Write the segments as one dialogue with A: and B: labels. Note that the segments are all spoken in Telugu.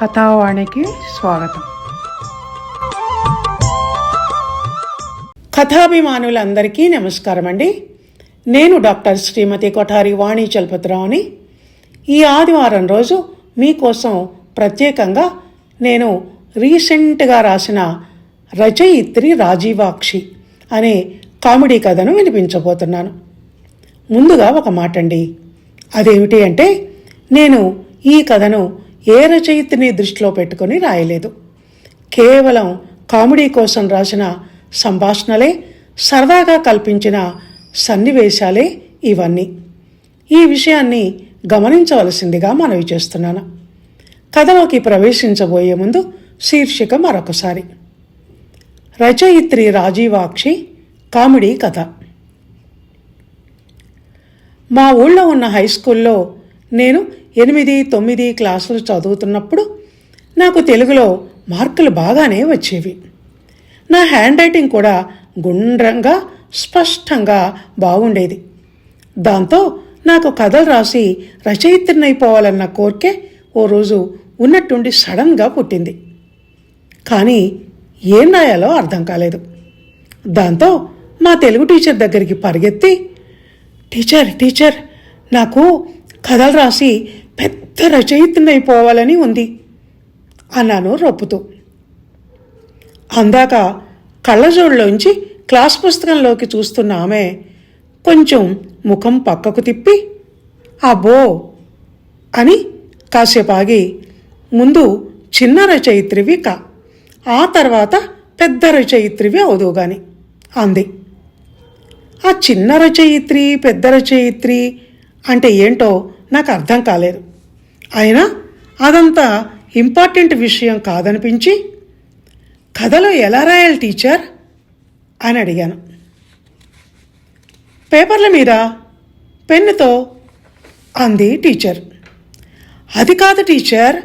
A: కథావాణికి స్వాగతం. కథాభిమానులందరికీ నమస్కారం అండి నేను డాక్టర్ శ్రీమతి కొఠారి వాణి చలపతిరావుని. ఈ ఆదివారం రోజు మీకోసం ప్రత్యేకంగా నేను రీసెంట్గా రాసిన రచయిత్రి రాజీవాక్షి అనే కామెడీ కథను వినిపించబోతున్నాను. ముందుగా ఒక మాట అండి అదేమిటి అంటే నేను ఈ కథను ఏ రచయిత్రిని దృష్టిలో పెట్టుకొని రాయలేదు. కేవలం కామెడీ కోసం రాసిన సంభాషణలే సరదాగా కల్పించిన సన్నివేశాలే ఇవన్నీ. ఈ విషయాన్ని గమనించవలసిందిగా మనవి చేస్తున్నాను. కథలోకి ప్రవేశించబోయే ముందు శీర్షిక మరొకసారి. రచయిత్రి రాజీవాక్షి కామెడీ కథ. మా ఊళ్ళో ఉన్న హై స్కూల్లో నేను ఎనిమిది తొమ్మిది క్లాసులు చదువుతున్నప్పుడు నాకు తెలుగులో మార్కులు బాగానే వచ్చేవి. నా హ్యాండ్ రైటింగ్ కూడా గుండ్రంగా స్పష్టంగా బాగుండేది. దాంతో నాకు కథలు రాసి రచయిత్రినైపోవాలన్న కోరికే ఓ రోజు ఉన్నట్టుండి సడన్గా పుట్టింది. కానీ ఏం రాయాలో అర్థం కాలేదు. దాంతో మా తెలుగు టీచర్ దగ్గరికి పరిగెత్తి టీచర్ టీచర్ నాకు కథలు రాసి పెద్ద రచయితనైపోవాలని ఉంది అన్నాను రొప్పుతూ. అందాక కళ్ళజోడులోంచి క్లాస్ పుస్తకంలోకి చూస్తున్న ఆమె కొంచెం ముఖం పక్కకు తిప్పి అబ్బో! అని కాసేపు ఆగి ముందు చిన్న రచయిత్రివి కా ఆ తర్వాత పెద్ద రచయిత్రివి అవుదు గాని అంది. ఆ చిన్న రచయిత్రి పెద్ద రచయిత్రి అంటే ఏంటో నాకు అర్థం కాలేదు. అయినా అదంతా ఇంపార్టెంట్ విషయం కాదనిపించి కథలో ఎలా రాయాలి టీచర్? అని అడిగాను. పేపర్ల మీద పెన్నుతో అంది టీచర్. అది కాదు టీచర్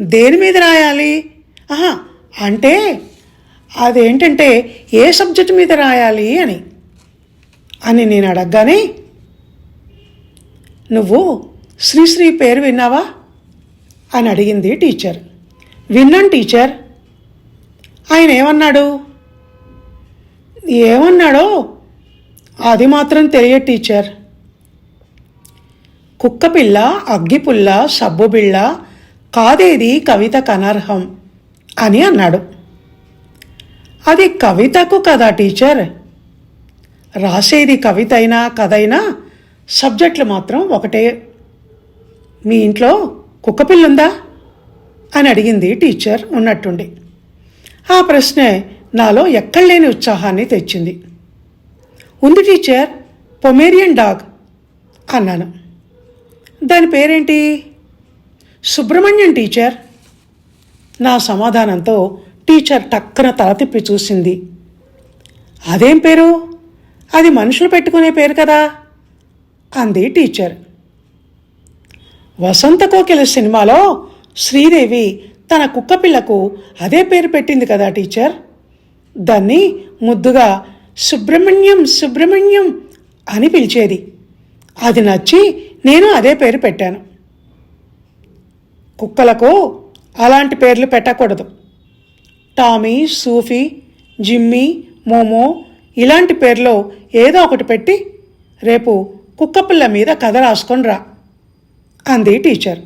A: దేని మీద రాయాలి? ఆహా అంటే అదేంటంటే ఏ సబ్జెక్ట్ మీద రాయాలి అని. అని నేను అడగగానే నువ్వు శ్రీశ్రీ పేరు విన్నావా? అని అడిగింది టీచర్. విన్నాను టీచర్. ఆయన ఏమన్నాడు? ఏమన్నాడో అది మాత్రం తెలియదు టీచర్. కుక్కపిల్ల అగ్గిపుల్ల సబ్బుబిళ్ళ కాదేది కవిత కనర్హం అని అన్నాడు. అది కవితకు కదా టీచర్. రాసేది కవిత అయినా కథ అయినా సబ్జెక్టులు మాత్రం ఒకటే. మీ ఇంట్లో కుక్కపిల్లుందా అని అడిగింది టీచర్ ఉన్నట్టుండి. ఆ ప్రశ్నే నాలో ఎక్కడలేని ఉత్సాహాన్ని తెచ్చింది. ఉంది టీచర్ పొమేరియన్ డాగ్ అన్నాను. దాని పేరేంటి? సుబ్రహ్మణ్యం టీచర్. నా సమాధానంతో టీచర్ టక్కన తల తిప్పి చూసింది. అదేం పేరు? అది మనుషులు పెట్టుకునే పేరు కదా? అంది టీచర్. వసంత కోకిల సినిమాలో శ్రీదేవి తన కుక్కపిల్లకు అదే పేరు పెట్టింది కదా టీచర్? దాన్ని ముద్దుగా సుబ్రహ్మణ్యం సుబ్రహ్మణ్యం అని పిలిచేది. అది నచ్చి నేను అదే పేరు పెట్టాను. కుక్కలకు అలాంటి పేర్లు పెట్టకూడదు. టామీ సూఫీ జిమ్మీ మోమో ఇలాంటి పేర్లో ఏదో ఒకటి పెట్టి రేపు కుక్కపిల్ల మీద కథ రాసుకొని రా. అంది టీచర్.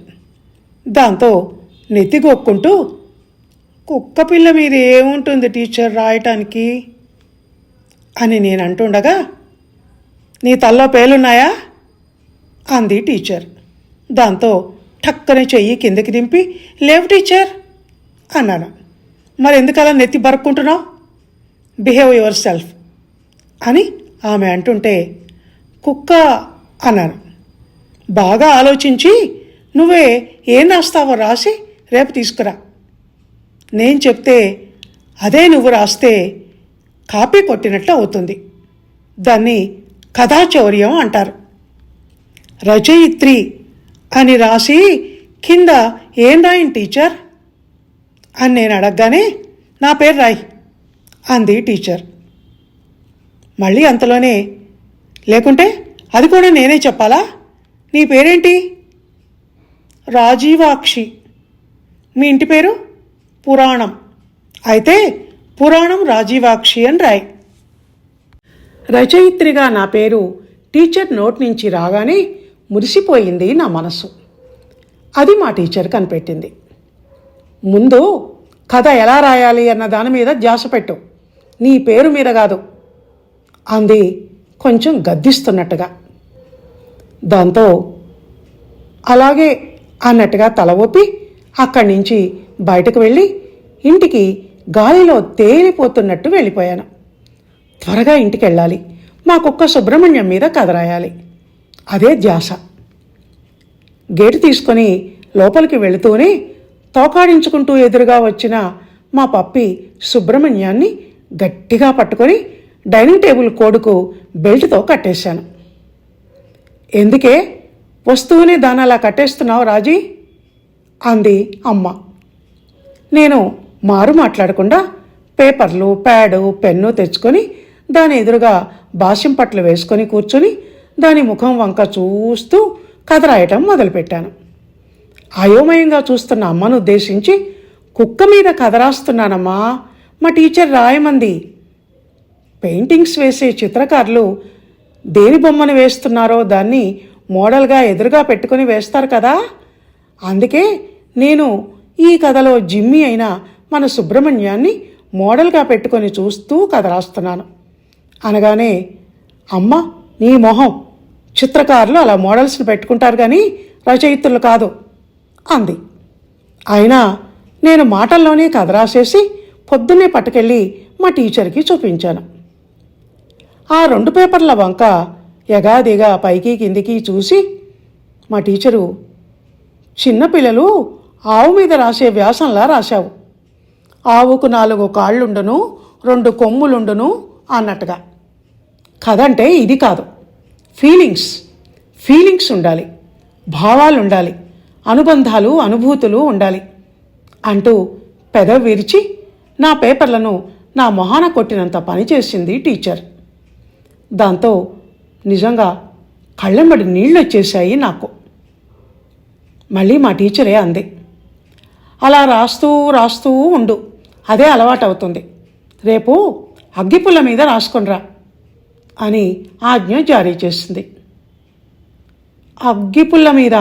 A: దాంతో నెత్తిగొక్కుంటూ కుక్కపిల్ల మీద ఏముంటుంది టీచర్ రాయటానికి? అని నేను అంటుండగా నీ తల్లో పేలున్నాయా? అంది టీచర్. దాంతో టక్కని చెయ్యి కిందకి దింపి లేవు టీచర్ అన్నాను. మరి ఎందుకలా నెత్తి బరుక్కుంటున్నావు? బిహేవ్ యువర్ సెల్ఫ్ అని ఆమె అంటుంటే కుక్క అన్నాను. బాగా ఆలోచించి నువ్వే ఏం రాస్తావో రాసి రేపు తీసుకురా. నేను చెప్తే అదే నువ్వు రాస్తే కాపీ కొట్టినట్లు అవుతుంది. దాన్ని కథాచౌర్యం అంటారు. రచయిత్రి అని రాసి కింద ఏం రాయని టీచర్? అని నేను అడగగానే నా పేరు రాయి అంది టీచర్. మళ్ళీ అంతలోనే లేకుంటే అది కూడా నేనే చెప్పాలా? నీ పేరేంటి? రాజీవాక్షి. మీ ఇంటి పేరు? పురాణం. అయితే పురాణం రాజీవాక్షి అని రాయ్. రచయిత్రిగా నా పేరు టీచర్ నోట్ నుంచి రాగానే మురిసిపోయింది నా మనసు. అది మా టీచర్ కనిపెట్టింది. ముందు కథ ఎలా రాయాలి అన్న దాని మీద ధ్యాస పెట్టు. నీ పేరు మీద కాదు. అంది కొంచెం గద్దిస్తున్నట్టుగా. దాంతో అలాగే అన్నట్టుగా తల ఊపి అక్కడి నుంచి బయటకు వెళ్ళి ఇంటికి గాలిలో తేలిపోతున్నట్టు వెళ్ళిపోయాను. త్వరగా ఇంటికి వెళ్ళాలి. మా కుక్క సుబ్రహ్మణ్యం మీద కదరాయాలి అదే ధ్యాస. గేటు తీసుకొని లోపలికి వెళుతూనే తోకాడించుకుంటూ ఎదురుగా వచ్చిన మా పప్పి సుబ్రహ్మణ్యాన్ని గట్టిగా పట్టుకొని డైనింగ్ టేబుల్ కోడుకు బెల్ట్తో కట్టేశాను. ఎందుకే? వస్తువుని దాని అలా కట్టేస్తున్నావు రాజీ? అంది అమ్మ. నేను మారు మాట్లాడకుండా పేపర్లు ప్యాడు పెన్ను తెచ్చుకొని దాని ఎదురుగా భాష్యం పట్లు వేసుకొని కూర్చొని దాని ముఖం వంక చూస్తూ కథ రాయటం మొదలుపెట్టాను. అయోమయంగా చూస్తున్న అమ్మను ఉద్దేశించి కుక్క మీద కథ రాస్తున్నానమ్మా. మా టీచర్ రాయమంది. పెయింటింగ్స్ వేసే చిత్రకారులు దేని బొమ్మను వేస్తున్నారో దాన్ని మోడల్గా ఎదురుగా పెట్టుకుని వేస్తారు కదా? అందుకే నేను ఈ కథలో జిమ్మి అయిన మన సుబ్రహ్మణ్యాన్ని మోడల్గా పెట్టుకొని చూస్తూ కథ రాస్తున్నాను. అనగానే అమ్మ నీ మొహం. చిత్రకారులు అలా మోడల్స్ని పెట్టుకుంటారు కానీ రచయితలు కాదు అంది. అయినా నేను మాటల్లోనే కథ రాసేసి పొద్దున్నే పట్టుకెళ్ళి మా టీచర్కి చూపించాను. ఆ రెండు పేపర్ల వంక యగాదిగా పైకి కిందికి చూసి మా టీచరు చిన్నపిల్లలు ఆవు మీద రాసే వ్యాసంలా రాశావు. ఆవుకు నాలుగు కాళ్ళుండును రెండు కొమ్ములుండును అన్నట్టుగా. కథ అంటే ఇది కాదు. ఫీలింగ్స్ ఫీలింగ్స్ ఉండాలి. భావాలు ఉండాలి అనుబంధాలు అనుభూతులు ఉండాలి. అంటూ పెదవి విరిచి నా పేపర్లను నా మొహాన కొట్టినంత పని చేసింది టీచర్. దాంతో నిజంగా కళ్ళెంబడి నీళ్ళు వచ్చేసాయి నాకు. మళ్ళీ మా టీచరే అంది. అలా రాస్తూ రాస్తూ ఉండు. అదే అలవాటు అవుతుంది రేపు అగ్గిపుల్ల మీద రాసుకొనిరా అని ఆజ్ఞ జారీ చేసింది. అగ్గిపుల్ల మీద?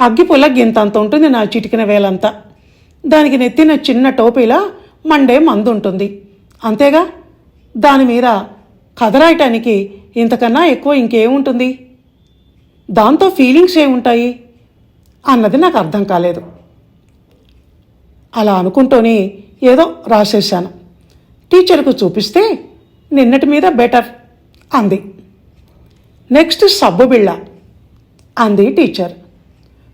A: అగ్గిపుల్ల గింతంత ఉంటుంది నా చిటికిన వేలంతా. దానికి నెత్తిన చిన్న టోపీలా మండే మందు ఉంటుంది అంతేగా? దాని మీద కథ రాయటానికి ఇంతకన్నా ఎక్కువ ఇంకేముంటుంది? దాంతో ఫీలింగ్స్ ఏముంటాయి? అన్నది నాకు అర్థం కాలేదు. అలా అనుకుంటూనే ఏదో రాసేశాను. టీచర్కు చూపిస్తే నిన్నటి మీద బెటర్ అంది. నెక్స్ట్ సబ్బు బిళ్ళ అంది టీచర్.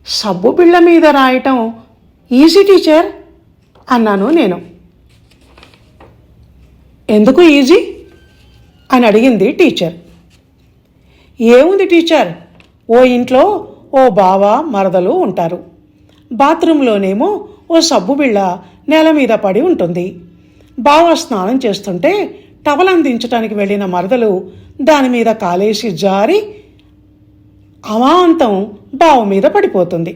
A: సబ్బు బిళ్ళ మీద రాయటం ఈజీ టీచర్? అన్నాను నేను. ఎందుకు ఈజీ? అని అడిగింది టీచర్. ఏముంది టీచర్? ఓ ఇంట్లో ఓ బావ మరదలు ఉంటారు. బాత్రూంలోనేమో ఓ సబ్బు బిళ్ళ నేల మీద పడి ఉంటుంది. బావ స్నానం చేస్తుంటే టవల్ అందించడానికి వెళ్ళిన మరదలు దాని మీద కాలేసి జారి అమాంతం బావ మీద పడిపోతుంది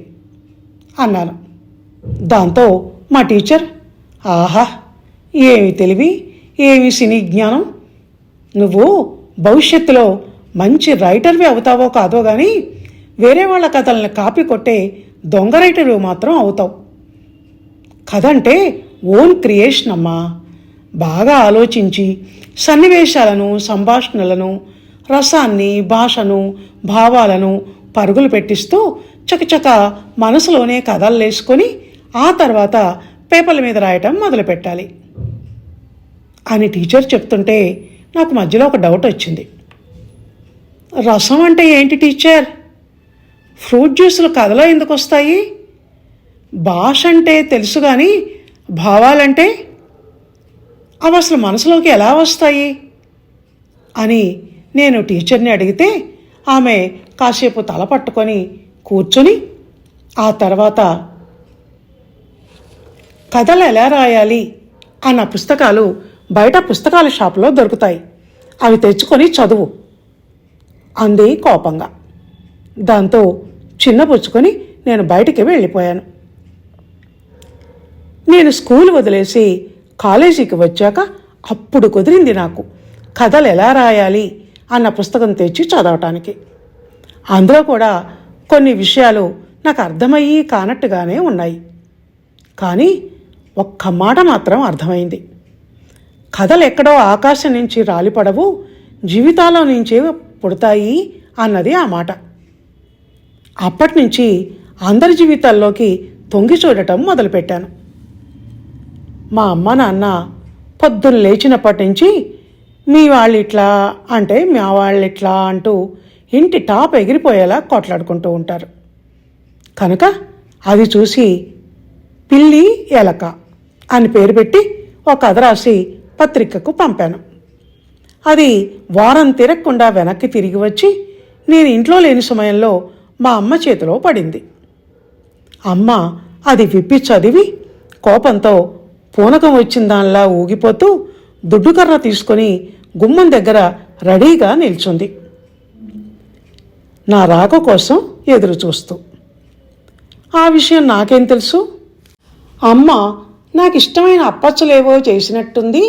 A: అన్నాను. దాంతో మా టీచర్ ఆహా ఏమి తెలివి ఏమి సినీ జ్ఞానం నువ్వు భవిష్యత్తులో మంచి రైటర్వి అవుతావో కాదో కానీ వేరే వాళ్ళ కథలను కాపీ కొట్టే దొంగ రైటర్వి మాత్రం అవుతావు. కథ అంటే ఓన్ క్రియేషన్ అమ్మా. బాగా ఆలోచించి సన్నివేశాలను సంభాషణలను రసాన్ని భాషను భావాలను పరుగులు పెట్టిస్తూ చకచక మనసులోనే కథలు వేసుకొని ఆ తర్వాత పేపర్ల మీద రాయటం మొదలుపెట్టాలి. అని టీచర్ చెప్తుంటే నాకు మధ్యలో ఒక డౌట్ వచ్చింది. రసం అంటే ఏంటి టీచర్? ఫ్రూట్ జ్యూసులు కథలో ఎందుకు వస్తాయి? భాష అంటే తెలుసు కానీ భావాలంటే? అవి అసలు మనసులోకి ఎలా వస్తాయి? అని నేను టీచర్ని అడిగితే ఆమె కాసేపు తల పట్టుకొని కూర్చొని ఆ తర్వాత కథలు ఎలా రాయాలి అన్న పుస్తకాలు బయట పుస్తకాల షాపులో దొరుకుతాయి. అవి తెచ్చుకొని చదువు. అంది కోపంగా. దాంతో చిన్నపుచ్చుకొని నేను బయటికి వెళ్ళిపోయాను. నేను స్కూల్ వదిలేసి కాలేజీకి వచ్చాక అప్పుడు కుదిరింది నాకు. కథలు ఎలా రాయాలి అన్న పుస్తకం తెచ్చి చదవటానికి. అందులో కూడా కొన్ని విషయాలు నాకు అర్థమయ్యి కానట్టుగానే ఉన్నాయి. కానీ ఒక్క మాట మాత్రం అర్థమైంది. కథలు ఎక్కడో ఆకాశం నుంచి రాలిపడవు జీవితాల నుంచే పుడతాయి అన్నది ఆ మాట. అప్పటి నుంచి అందరి జీవితాల్లోకి తొంగి చూడటం మొదలుపెట్టాను. మా అమ్మ నాన్న పొద్దున్న లేచినప్పటి నుంచి మీ వాళ్ళు ఇట్లా అంటే మా వాళ్ళు ఇట్లా అంటూ ఇంటి టాప్ ఎగిరిపోయేలా కొట్లాడుకుంటూ ఉంటారు. కనుక అది చూసి పిల్లి ఎలక అని పేరు పెట్టి ఒక కథ రాసి పత్రికకు పంపాను. అది వారం తిరగకుండా వెనక్కి తిరిగి వచ్చి నేను ఇంట్లో లేని సమయంలో మా అమ్మ చేతిలో పడింది. అమ్మ అది విప్పి చదివి కోపంతో పూనకం వచ్చిన దానిలా ఊగిపోతూ దుడ్డుకర్ర తీసుకొని గుమ్మం దగ్గర రెడీగా నిల్చుంది. నా రాక కోసం ఎదురు చూస్తూ ఆ విషయం నాకేం తెలుసు? అమ్మ నాకు ఇష్టమైన అప్పచ్చులేవో చేసినట్టుంది.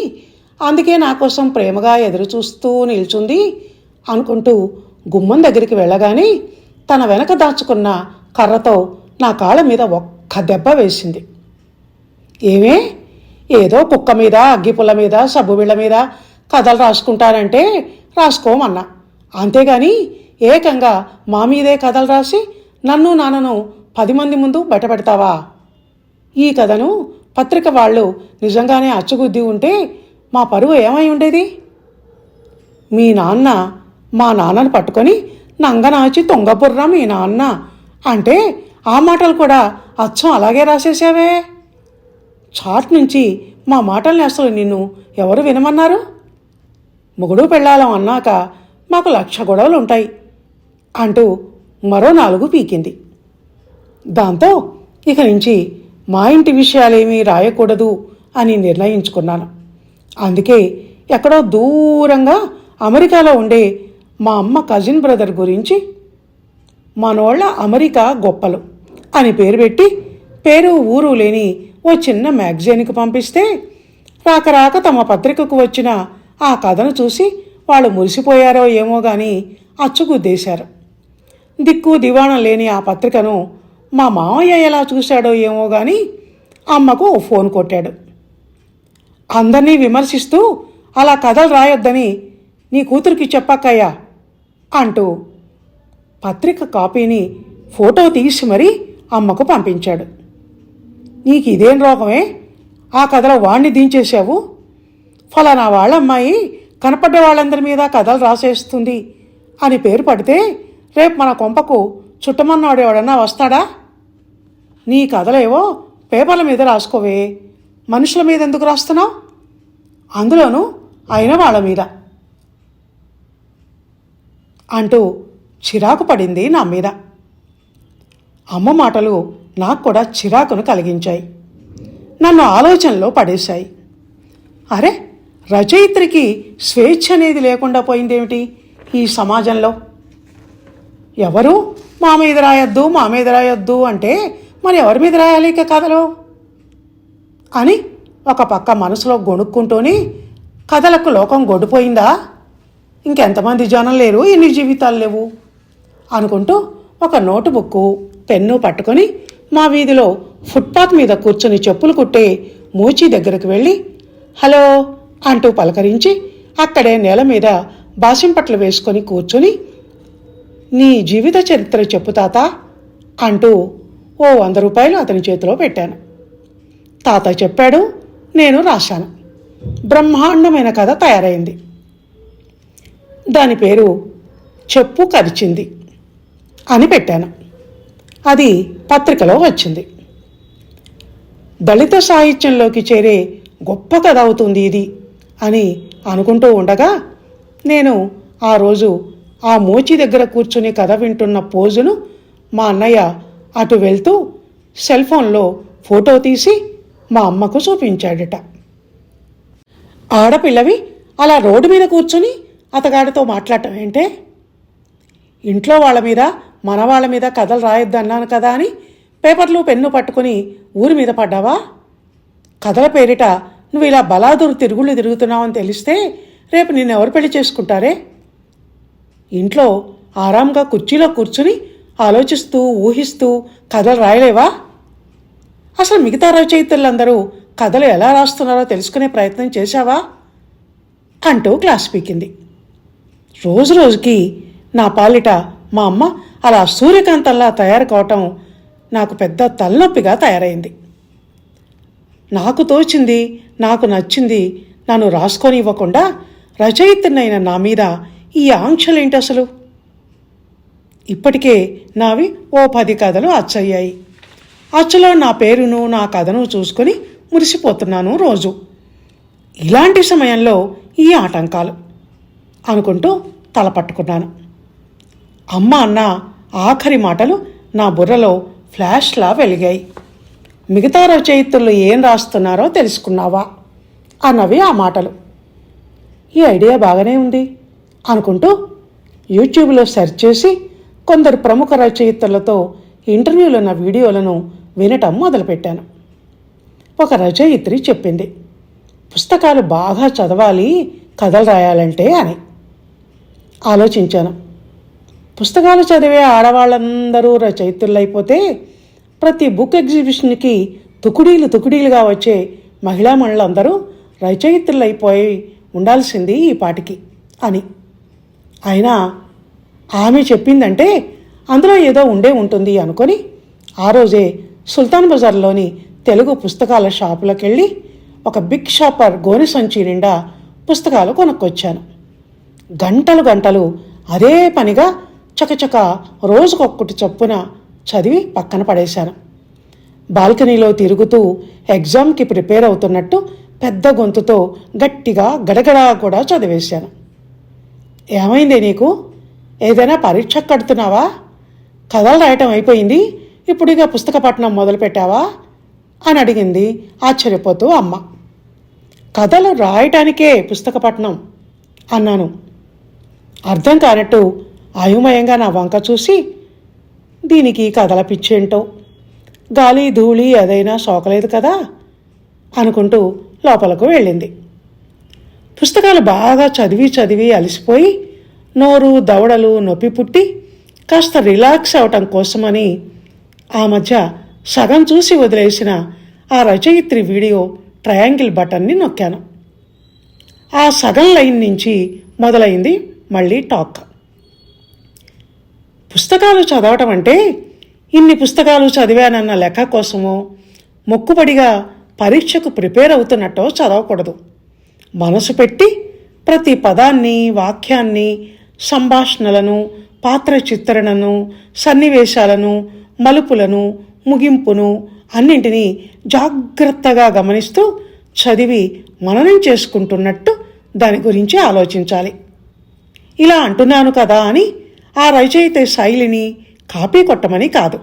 A: అందుకే నా కోసం ప్రేమగా ఎదురుచూస్తూ నిల్చుంది అనుకుంటూ గుమ్మం దగ్గరికి వెళ్ళగానే తన వెనక దాచుకున్న కర్రతో నా కాళ్ళ మీద ఒక్క దెబ్బ వేసింది. ఏమే? ఏదో కుక్క మీద అగ్గిపుల్ల మీద సబ్బు బిళ్ళ మీద కథలు రాసుకుంటానంటే రాసుకోమన్నా. అంతేగాని ఏకంగా మా మీదే కథలు రాసి నన్ను నాన్నను పది మంది ముందు బయటపెడతావా ఈ కథను పత్రిక వాళ్ళు నిజంగానే అచ్చగుద్ది ఉంటే మా పరువు ఏమై ఉండేది? మీ నాన్న మా నాన్నను పట్టుకొని నంగనాచి తొంగబుర్రా మీ నాన్న అంటే ఆ మాటలు కూడా అచ్చం అలాగే రాసేసావే చాట్ నుంచి మా మాటల్ని అసలు నిన్ను ఎవరు వినమన్నారు? మొగుడు పెళ్ళాలం అన్నాక మాకు లక్ష గొడవలు ఉంటాయి అంటూ మరో నాలుగు పీకింది. దాంతో ఇక నుంచి మా ఇంటి విషయాలేమీ రాయకూడదు అని నిర్ణయించుకున్నాను. అందుకే ఎక్కడో దూరంగా అమెరికాలో ఉండే మా అమ్మ కజిన్ బ్రదర్ గురించి మనోళ్ళ అమెరికా గొప్పలు అని పేరు పెట్టి పేరు ఊరు లేని ఓ చిన్న మ్యాగజైన్కి పంపిస్తే రాక రాక తమ పత్రికకు వచ్చిన ఆ కథను చూసి వాళ్ళు మురిసిపోయారో ఏమో గాని అచ్చుగుద్దేశారు దిక్కు దివాణం లేని ఆ పత్రికను మా మామయ్య ఎలా చూశాడో ఏమో గాని అమ్మకు ఓ ఫోన్ కొట్టాడు. అందరినీ విమర్శిస్తూ అలా కథలు రాయొద్దని నీ కూతురికి చెప్పక్కయ్యా అంటూ పత్రిక కాపీని ఫోటో తీసి మరీ అమ్మకు పంపించాడు. నీకు ఇదేం రోగమే? ఆ కథలో వాణ్ణి దించేశావు? ఫలానా వాళ్ళ అమ్మాయి కనపడ్డ వాళ్ళందరి మీద కథలు రాసేస్తుంది అని పేరు పడితే రేపు మన కొంపకు చుట్టమన్నాడు ఎవడన్నా వస్తాడా? నీ కథలేవో పేపర్ల మీద రాసుకోవే. మనుషుల మీద ఎందుకు రాస్తున్నావు? అందులోనూ అయిన వాళ్ళ మీద. అంటూ చిరాకు పడింది నా మీద. అమ్మ మాటలు నాకు కూడా చిరాకును కలిగించాయి. నన్ను ఆలోచనలో పడేశాయి. అరే రచయిత్రికి స్వేచ్ఛ అనేది లేకుండా పోయిందేమిటి ఈ సమాజంలో? ఎవరు మా మీద రాయొద్దు మా మీద రాయొద్దు అంటే మరి ఎవరి మీద రాయాలి ఇక కథలు? అని ఒక పక్క మనసులో గొణుక్కుంటూనే కథలకు లోకం గొడ్డుపోయిందా? ఇంకెంతమంది జనం లేరు ఎన్ని జీవితాలు లేవు? అనుకుంటూ ఒక నోటు బుక్కు పెన్ను పట్టుకొని మా వీధిలో ఫుట్పాత్ మీద కూర్చుని చెప్పులు కుట్టే మూచి దగ్గరకు వెళ్ళి హలో అంటూ పలకరించి అక్కడే నేల మీద బాసింపట్లు వేసుకొని కూర్చుని నీ జీవిత చరిత్ర చెప్పు తాత అంటూ ఓ వంద రూపాయలు అతని చేతిలో పెట్టాను. తాత చెప్పాడు నేను రాశాను. బ్రహ్మాండమైన కథ తయారైంది. దాని పేరు చెప్పు కరిచింది అని పెట్టాను. అది పత్రికలో వచ్చింది. దళిత సాహిత్యంలోకి చేరే గొప్ప కథ అవుతుంది ఇది అని అనుకుంటూ ఉండగా నేను ఆ రోజు ఆ మోచి దగ్గర కూర్చుని కథ వింటున్న పోజును మా అన్నయ్య అటు వెళ్తూ సెల్ ఫోన్లో ఫోటో తీసి మా అమ్మకు చూపించాడట. ఆడపిల్లవి అలా రోడ్డు మీద కూర్చుని అతగాడితో మాట్లాడటం ఏంటే? ఇంట్లో వాళ్ళ మీద మన వాళ్ళ మీద కథలు రాయొద్దన్నాను కదా అని పేపర్లు పెన్ను పట్టుకుని ఊరి మీద పడ్డావా? కథల పేరిట నువ్వు ఇలా బలాదురు తిరుగుళ్ళు తిరుగుతున్నావని తెలిస్తే రేపు నిన్నెవరు పెళ్ళి చేసుకుంటారే? ఇంట్లో ఆరాంగా కుర్చీలో కూర్చుని ఆలోచిస్తూ ఊహిస్తూ కథలు రాయలేవా? అసలు మిగతా రచయితలందరూ కథలు ఎలా రాస్తున్నారో తెలుసుకునే ప్రయత్నం చేశావా? అంటూ క్లాస్ పీకింది. రోజు రోజుకి నా పాలిట మా అమ్మ అలా సూర్యకాంతంలా తయారు కావటం నాకు పెద్ద తలనొప్పిగా తయారైంది. నాకు తోచింది నాకు నచ్చింది నన్ను రాసుకొని ఇవ్వకుండా రచయితనైన నా మీద ఈ ఆంక్షలేంటి అసలు? ఇప్పటికే నావి ఓ పది కథలు అచ్చయ్యాయి. అచ్చులో నా పేరును నా కథను చూసుకొని మురిసిపోతున్నాను రోజు. ఇలాంటి సమయంలో ఈ ఆటంకాలు అనుకుంటూ తల పట్టుకున్నాను. అమ్మ అన్న ఆఖరి మాటలు నా బుర్రలో ఫ్లాష్లా వెలిగాయి. మిగతా రచయితులు ఏం రాస్తున్నారో తెలుసుకున్నావా? అన్నవి ఆ మాటలు. ఈ ఐడియా బాగానే ఉంది అనుకుంటూ యూట్యూబ్లో సెర్చ్ చేసి కొందరు ప్రముఖ రచయితలతో ఇంటర్వ్యూలున్న వీడియోలను వినటం మొదలుపెట్టాను. ఒక రచయిత్రి చెప్పింది పుస్తకాలు బాగా చదవాలి కథలు రాయాలంటే అని. ఆలోచించాను పుస్తకాలు చదివే ఆడవాళ్ళందరూ రచయితులైపోతే ప్రతి బుక్ ఎగ్జిబిషన్కి తుకుడీలు తుకుడీలుగా వచ్చే మహిళా మనులందరూ రచయితులైపోయి ఉండాల్సింది ఈ పాటికి అని. అయినా ఆమె చెప్పిందంటే అందులో ఏదో ఉండే ఉంటుంది అనుకొని ఆ రోజే సుల్తాన్ బజార్లోని తెలుగు పుస్తకాల షాపులకు వెళ్ళి ఒక బిగ్ షాపర్ గోనె సంచి నిండా పుస్తకాలు కొనుక్కొచ్చాను. గంటలు గంటలు అదే పనిగా చకచక రోజుకొక్కటి చొప్పున చదివి పక్కన పడేశాను. బాల్కనీలో తిరుగుతూ ఎగ్జామ్కి ప్రిపేర్ అవుతున్నట్టు పెద్ద గొంతుతో గట్టిగా గడగడా కూడా చదివేశాను. ఏమైంది నీకు? ఏదైనా పరీక్ష కడుతున్నావా? కథలు రాయటం అయిపోయింది. ఇప్పుడు ఇక పుస్తక పఠనం మొదలుపెట్టావా అని అడిగింది ఆశ్చర్యపోతూ అమ్మ. కథలు రాయటానికే పుస్తక పఠనం అన్నాను. అర్థం కానట్టు అయోమయంగా నా వంక చూసి దీనికి కథల పిచ్చేంటో గాలి ధూళి అదైనా సోకలేదు కదా? అనుకుంటూ లోపలకు వెళ్ళింది. పుస్తకాలు బాగా చదివి చదివి అలసిపోయి నోరు దవడలు నొప్పి పుట్టి కాస్త రిలాక్స్ అవటం కోసమని ఆ మధ్య సగం చూసి వదిలేసిన ఆ రచయిత్రి వీడియో ట్రయాంగిల్ బటన్ని నొక్కాను. ఆ సగం లైన్ నుంచి మొదలైంది మళ్ళీ టాక్. పుస్తకాలు చదవటం అంటే ఇన్ని పుస్తకాలు చదివానన్న లెక్క కోసమో మొక్కుబడిగా పరీక్షకు ప్రిపేర్ అవుతున్నట్టో చదవకూడదు. మనసు పెట్టి ప్రతి పదాన్ని వాక్యాన్ని సంభాషణలను పాత్ర చిత్రణను సన్నివేశాలను మలుపులను ముగింపును అన్నింటినీ జాగ్రత్తగా గమనిస్తూ చదివి మననం చేసుకుంటున్నట్టు దాని గురించి ఆలోచించాలి. ఇలా అంటున్నాను కదా అని ఆ రచయిత శైలిని కాపీ కొట్టమని కాదు.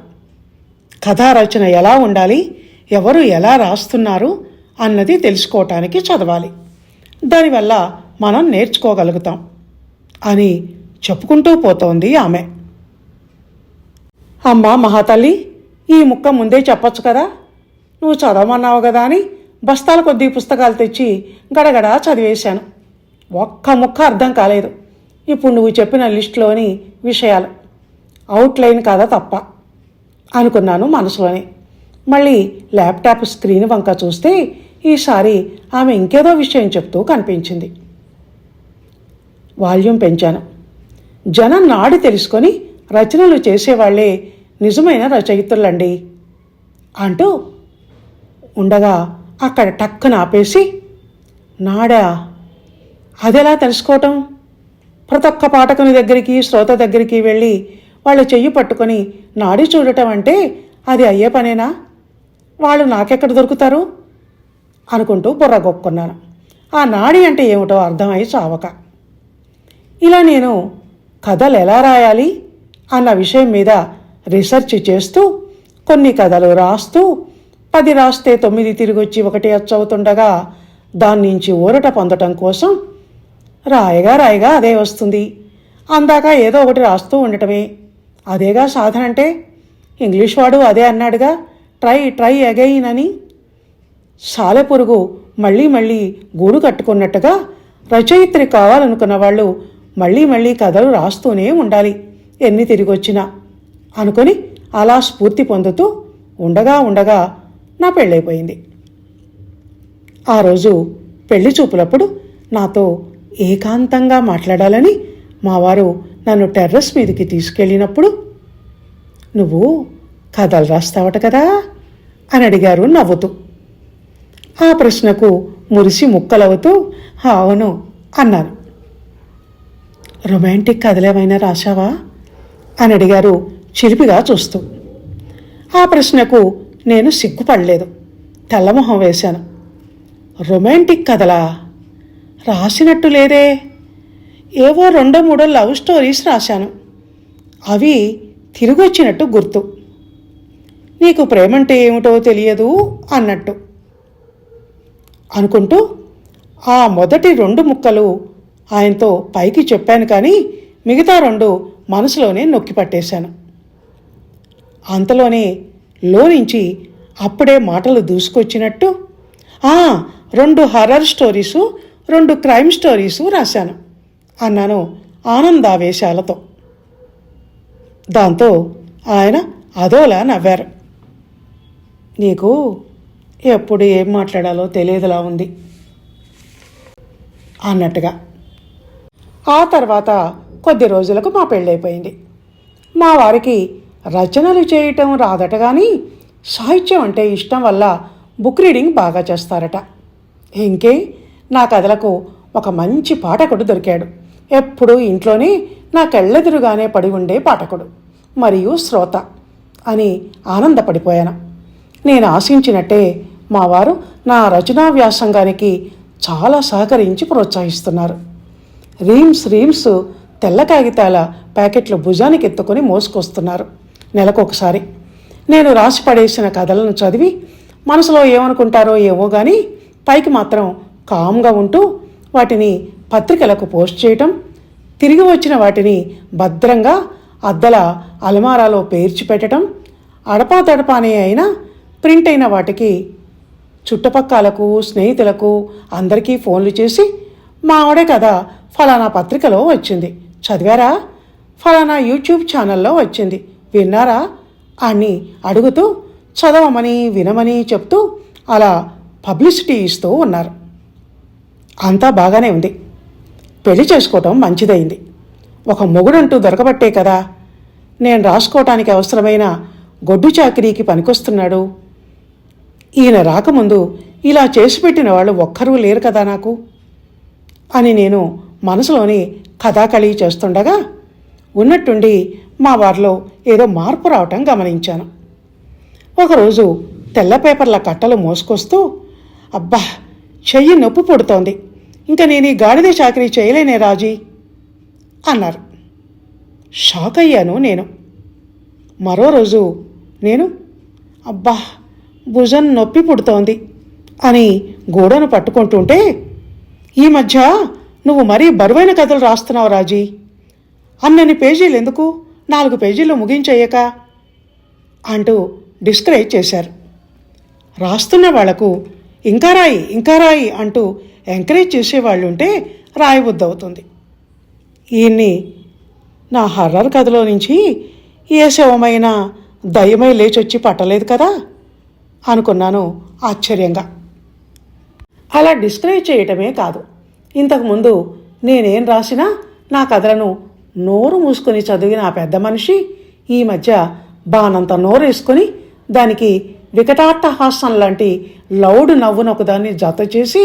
A: కథా రచన ఎలా ఉండాలి ఎవరు ఎలా రాస్తున్నారు అన్నది తెలుసుకోవటానికి చదవాలి. దానివల్ల మనం నేర్చుకోగలుగుతాం. అని చెప్పుకుంటూ పోతోంది ఆమె. అమ్మా మహాతల్లి ఈ ముక్క ముందే చెప్పొచ్చు కదా? నువ్వు చదవమన్నావు కదా అని బస్తాల కొద్దీ పుస్తకాలు తెచ్చి గడగడా చదివేశాను. ఒక్క ముక్క అర్థం కాలేదు. ఇప్పుడు నువ్వు చెప్పిన లిస్టులోని విషయాలు. అవుట్లైన్ కాదా తప్ప అనుకున్నాను మనసులోనే. మళ్ళీ ల్యాప్టాప్ స్క్రీన్ వంక చూస్తే ఈసారి ఆమె ఇంకేదో విషయం చెప్తూ కనిపించింది. వాల్యూమ్ పెంచాను. జనం నాడి తెలుసుకొని రచనలు చేసేవాళ్ళే నిజమైన రచయితులండి అంటూ ఉండగా అక్కడ టక్కున ఆపేసి నాడా అదెలా తెలుసుకోవటం? ప్రతి ఒక్క పాఠకుని దగ్గరికి శ్రోత దగ్గరికి వెళ్ళి వాళ్ళ చెయ్యి పట్టుకొని నాడి చూడటం అంటే అది అయ్యే పనేనా? వాళ్ళు నాకెక్కడ దొరుకుతారు? అనుకుంటూ బుర్రగొక్కున్నాను ఆ నాడి అంటే ఏమిటో అర్థమై చావక. ఇలా నేను కథలు ఎలా రాయాలి అన్న విషయం మీద రీసెర్చ్ చేస్తూ కొన్ని కథలు రాస్తూ పది రాస్తే తొమ్మిది తిరిగొచ్చి ఒకటి అచ్చవుతుండగా దాని నుంచి ఊరట పొందటం కోసం రాయగా రాయగా అదే వస్తుంది. అందాక ఏదో ఒకటి రాస్తూ ఉండటమే. అదేగా సాధన అంటే? ఇంగ్లీష్ వాడు అదే అన్నాడుగా ట్రై ట్రై అగైన్ అని. సాలెపురుగు మళ్ళీ మళ్ళీ గూడు కట్టుకున్నట్టుగా రచయిత్రి కావాలనుకున్న వాళ్ళు మళ్ళీ మళ్ళీ కథలు రాస్తూనే ఉండాలి. ఎన్ని తిరిగొచ్చినా. అనుకొని అలా స్ఫూర్తి పొందుతూ ఉండగా ఉండగా నా పెళ్ళైపోయింది. ఆ రోజు పెళ్ళి చూపులప్పుడు నాతో ఏకాంతంగా మాట్లాడాలని మావారు నన్ను టెర్రస్ మీదకి తీసుకెళ్ళినప్పుడు నువ్వు కథలు రాస్తావట కదా? అని అడిగారు నవ్వుతూ. ఆ ప్రశ్నకు మురిసి ముక్కలవుతూ అవును అన్నాను రొమాంటిక్ కథలేమైనా రాశావా? అని అడిగారు చిలిపిగా చూస్తూ. ఆ ప్రశ్నకు నేను సిగ్గుపడలేదు. తెల్లమొహం వేశాను. రొమాంటిక్ కథలా? రాసినట్టు లేదే. ఏవో రెండో మూడో లవ్ స్టోరీస్ రాశాను. అవి తిరిగొచ్చినట్టు గుర్తు. నీకు ప్రేమంటే ఏమిటో తెలియదు అన్నట్టు. అనుకుంటూ ఆ మొదటి రెండు ముక్కలు ఆయనతో పైకి చెప్పాను కానీ మిగతా రెండు మనసులోనే నొక్కి పట్టేశాను. అంతలోనే లోనించి అప్పుడే మాటలు దూసుకొచ్చినట్టు రెండు హర్రర్ స్టోరీసు రెండు క్రైమ్ స్టోరీసు రాశాను అన్నాను ఆనందావేశాలతో. దాంతో ఆయన అదోలా నవ్వారు. నీకు ఎప్పుడు ఏం మాట్లాడాలో తెలియదులా ఉంది అన్నట్టుగా. ఆ తర్వాత కొద్ది రోజులకు మా పెళ్ళైపోయింది. మా వారికి రచనలు చేయటం రాదట కానీ సాహిత్యం అంటే ఇష్టం వల్ల బుక్ రీడింగ్ బాగా చేస్తారట. ఇంకే నా కథలకు ఒక మంచి పాఠకుడు దొరికాడు. ఎప్పుడూ ఇంట్లోనే నా కళ్ళెదురుగానే పడి ఉండే పాఠకుడు మరియు శ్రోత అని ఆనందపడిపోయాను. నేను ఆశించినట్టే మా వారు నా రచనా వ్యాసంగానికి చాలా సహకరించి ప్రోత్సహిస్తున్నారు. రీమ్స్ రీమ్స్ తెల్ల కాగితాల ప్యాకెట్లు భుజానికి ఎత్తుకొని మోసుకొస్తున్నారు. నెలకొకసారి. నేను రాసి పడేసిన కథలను చదివి మనసులో ఏమనుకుంటారో ఏమో కానీ పైకి మాత్రం కామ్గా ఉంటూ వాటిని పత్రికలకు పోస్ట్ చేయటం తిరిగి వచ్చిన వాటిని భద్రంగా అద్దల అలమారాలో పేర్చి పెట్టడం అడపా తడపానే అయినా ప్రింట్ అయిన వాటికి చుట్టుపక్కలకు స్నేహితులకు అందరికీ ఫోన్లు చేసి మా ఆవిడే కదా ఫలానా పత్రికలో వచ్చింది. చదివారా? ఫలానా యూట్యూబ్ ఛానల్లో వచ్చింది. విన్నారా? అని అడుగుతూ చదవమని వినమని చెప్తూ అలా పబ్లిసిటీ ఇస్తూ ఉన్నారు. అంతా బాగానే ఉంది. పెళ్ళి చేసుకోవటం మంచిదైంది. ఒక మొగుడంటూ దొరకబట్టే కదా. నేను రాసుకోవటానికి అవసరమైన గొడ్డు చాకరీకి పనికొస్తున్నాడు. ఈయన రాకముందు ఇలా చేసి పెట్టిన వాళ్ళు ఒక్కరూ లేరు కదా నాకు. అని నేను మనసులోని కథాకళి చేస్తుండగా ఉన్నట్టుండి మా వారిలో ఏదో మార్పు రావటం గమనించాను. ఒకరోజు తెల్ల పేపర్ల కట్టలు మోసుకొస్తూ అబ్బా చెయ్యి నొప్పి పుడుతోంది. ఇంకా నేను ఈ గాడిద చాకరీ చేయలేనే రాజీ అన్నారు. షాక్ అయ్యాను నేను. మరో రోజు నేను అబ్బా భుజం నొప్పి పుడుతోంది అని గోడను పట్టుకుంటుంటే ఈ మధ్య నువ్వు మరీ బరువైన కథలు రాస్తున్నావు రాజీ. అన్నని పేజీలు ఎందుకు? నాలుగు పేజీలు ముగించేయక? అంటూ డిస్కరేజ్ చేశారు. రాస్తున్న వాళ్ళకు ఇంకా రాయి ఇంకా రాయి అంటూ ఎంకరేజ్ చేసేవాళ్ళు ఉంటే రాయబుద్దవుతుంది ఈయన్ని నా హర్రర్ కథలో నుంచి ఏ శవమైన దయమై లేచొచ్చి పట్టలేదు కదా? అనుకున్నాను ఆశ్చర్యంగా. అలా డిస్కరేజ్ చేయటమే కాదు. ఇంతకుముందు నేనేం రాసినా నా కథలను నోరు మూసుకొని చదివిన ఆ పెద్ద మనిషి ఈ మధ్య బానంత నోరేసుకొని దానికి వికటాట్టహాసం లాంటి లౌడ్ నవ్వును ఒకదాన్ని జత చేసి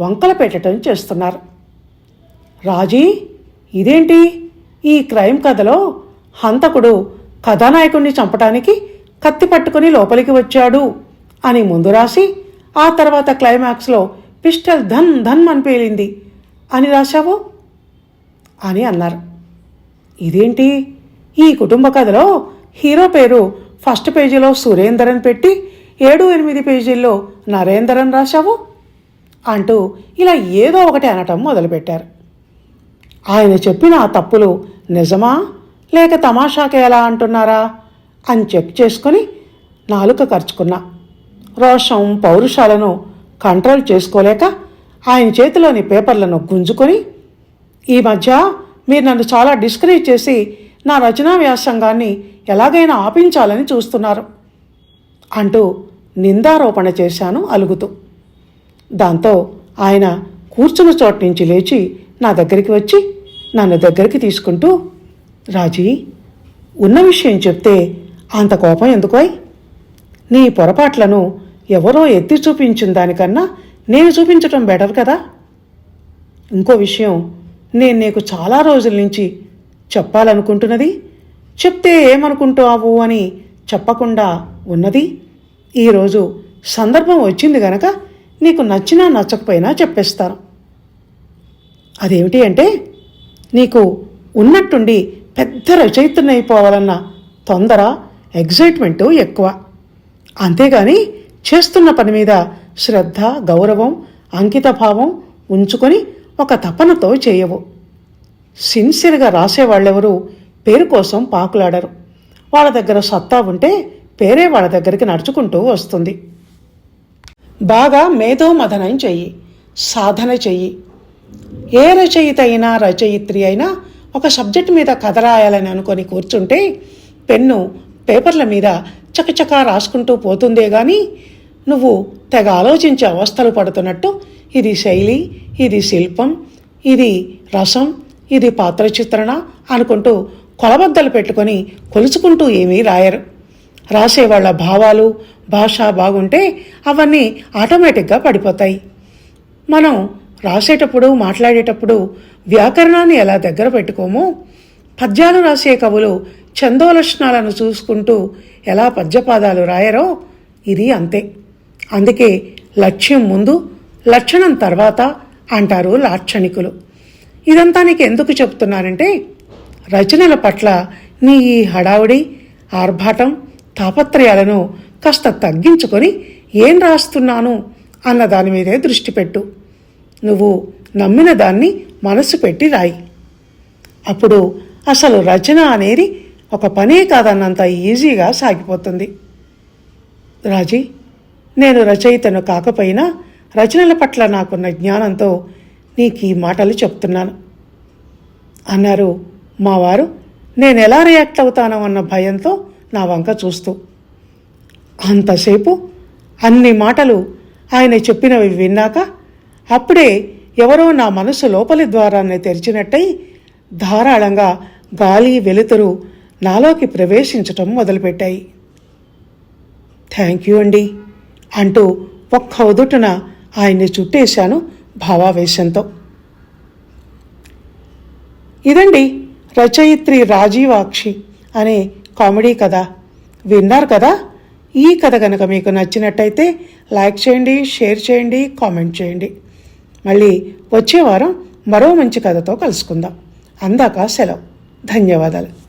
A: వంకల పెట్టడం చేస్తున్నారు. రాజీ ఇదేంటి? ఈ క్రైమ్ కథలో హంతకుడు కథానాయకుణ్ణి చంపటానికి కత్తి పట్టుకుని లోపలికి వచ్చాడు అని ముందు రాసి ఆ తర్వాత క్లైమాక్స్లో పిస్టల్ ధన్ ధన్ అని పేలింది. అని రాశావు? అని అన్నారు. ఇదేంటి? ఈ కుటుంబ కథలో హీరో పేరు ఫస్ట్ పేజీలో సురేందర్ అని పెట్టి ఏడు ఎనిమిది పేజీల్లో నరేందర్ అని రాశావు? అంటూ ఇలా ఏదో ఒకటి అనటం మొదలుపెట్టారు. ఆయన చెప్పిన ఆ తప్పులు నిజమా? లేక తమాషాకే ఎలా అంటున్నారా? అని చెక్ చేసుకొని నాలుక ఖర్చుకున్నా రోషం పౌరుషాలను కంట్రోల్ చేసుకోలేక ఆయన చేతిలోని పేపర్లను గుంజుకొని ఈ మధ్య మీరు నన్ను చాలా డిస్కరేజ్ చేసి నా రచనా వ్యాసంగాన్ని ఎలాగైనా ఆపించాలని చూస్తున్నారు అంటూ నిందారోపణ చేశాను అలుగుతూ. దాంతో ఆయన కూర్చున్న చోటు నుంచి లేచి నా దగ్గరికి వచ్చి నన్ను దగ్గరికి తీసుకుంటూ రాజీ ఉన్న విషయం చెప్తే అంత కోపం ఎందుకోయ్ నీ పొరపాట్లను ఎవరో ఎత్తి చూపించిన దానికన్నా నేను చూపించటం బెటర్ కదా? ఇంకో విషయం నేను నీకు చాలా రోజుల నుంచి చెప్పాలనుకుంటున్నది చెప్తే ఏమనుకుంటావు అని చెప్పకుండా ఉన్నది? ఈరోజు సందర్భం వచ్చింది గనక నీకు నచ్చినా నచ్చకపోయినా చెప్పేస్తాను. అదేమిటి అంటే నీకు ఉన్నట్టుండి పెద్ద రచయితనైపోవాలన్న తొందర ఎగ్జైట్మెంటు ఎక్కువ. అంతేగాని చేస్తున్న పని మీద శ్రద్ధ గౌరవం అంకితభావం ఉంచుకొని ఒక తపనతో చేయవు. సిన్సియర్గా రాసేవాళ్ళెవరూ పేరు కోసం పాకులాడరు. వాళ్ళ దగ్గర సత్తా ఉంటే పేరే వాళ్ళ దగ్గరికి నడుచుకుంటూ వస్తుంది. బాగా మేధోమథనం చెయ్యి సాధన చెయ్యి. ఏ రచయిత అయినా రచయిత్రి అయినా ఒక సబ్జెక్ట్ మీద కథ రాయాలని అనుకొని కూర్చుంటే పెన్ను పేపర్ల మీద చకచకా రాసుకుంటూ పోతుందే గాని నువ్వు తెగ ఆలోచించే అవస్థలు పడుతున్నట్టు ఇది శైలి ఇది శిల్పం ఇది రసం ఇది పాత్ర చిత్రణ అనుకుంటూ కొలబద్దలు పెట్టుకొని కొలుచుకుంటూ ఏమీ రాయరు. రాసేవాళ్ళ భావాలు భాష బాగుంటే అవన్నీ ఆటోమేటిక్గా పడిపోతాయి. మనం రాసేటప్పుడు మాట్లాడేటప్పుడు వ్యాకరణాన్ని ఎలా దగ్గర పెట్టుకోమో పద్యాలు రాసే కవులు ఛందోలక్షణాలను చూసుకుంటూ ఎలా పద్యపాదాలు రాయరో ఇది అంతే. అందుకే లక్ష్యం ముందు లక్షణం తర్వాత అంటారు లాక్షణికులు. ఇదంతా నీకు ఎందుకు చెప్తున్నానంటే రచనల పట్ల నీ ఈ హడావుడి ఆర్భాటం తాపత్రయాలను కాస్త తగ్గించుకొని ఏం రాస్తున్నాను అన్న దాని మీదే దృష్టి పెట్టు. నువ్వు నమ్మిన దాన్ని మనసు పెట్టి రాయి. అప్పుడు అసలు రచన అనేది ఒక పనే కాదన్నంత ఈజీగా సాగిపోతుంది. రాజీ నేను రచయితను కాకపోయినా రచనల పట్ల నాకున్న జ్ఞానంతో నీకు ఈ మాటలు చెప్తున్నాను. అన్నారు మా వారు నేను ఎలా రియాక్ట్ అవుతానో అన్న భయంతో నా వంక చూస్తూ. అంతసేపు అన్ని మాటలు ఆయన చెప్పినవి విన్నాక అప్పుడే ఎవరో నా మనసు లోపలి ద్వారాన్ని తెరిచినట్టయి ధారాళంగా గాలి వెలుతురు నాలోకి ప్రవేశించటం మొదలుపెట్టాయి. థ్యాంక్ యూ అండి అంటూ ఒక్క ఉదుటున ఆయన్ని చుట్టేశాను భావావేశంతో. ఇదండి రచయిత్రి రాజీవాక్షి అనే కామెడీ కథ. విన్నారు కదా? ఈ కథ కనుక మీకు నచ్చినట్టయితే లైక్ చేయండి షేర్ చేయండి కామెంట్ చేయండి. మళ్ళీ వచ్చే వారం మరో మంచి కథతో కలుసుకుందాం. అందాక సెలవు. ధన్యవాదాలు.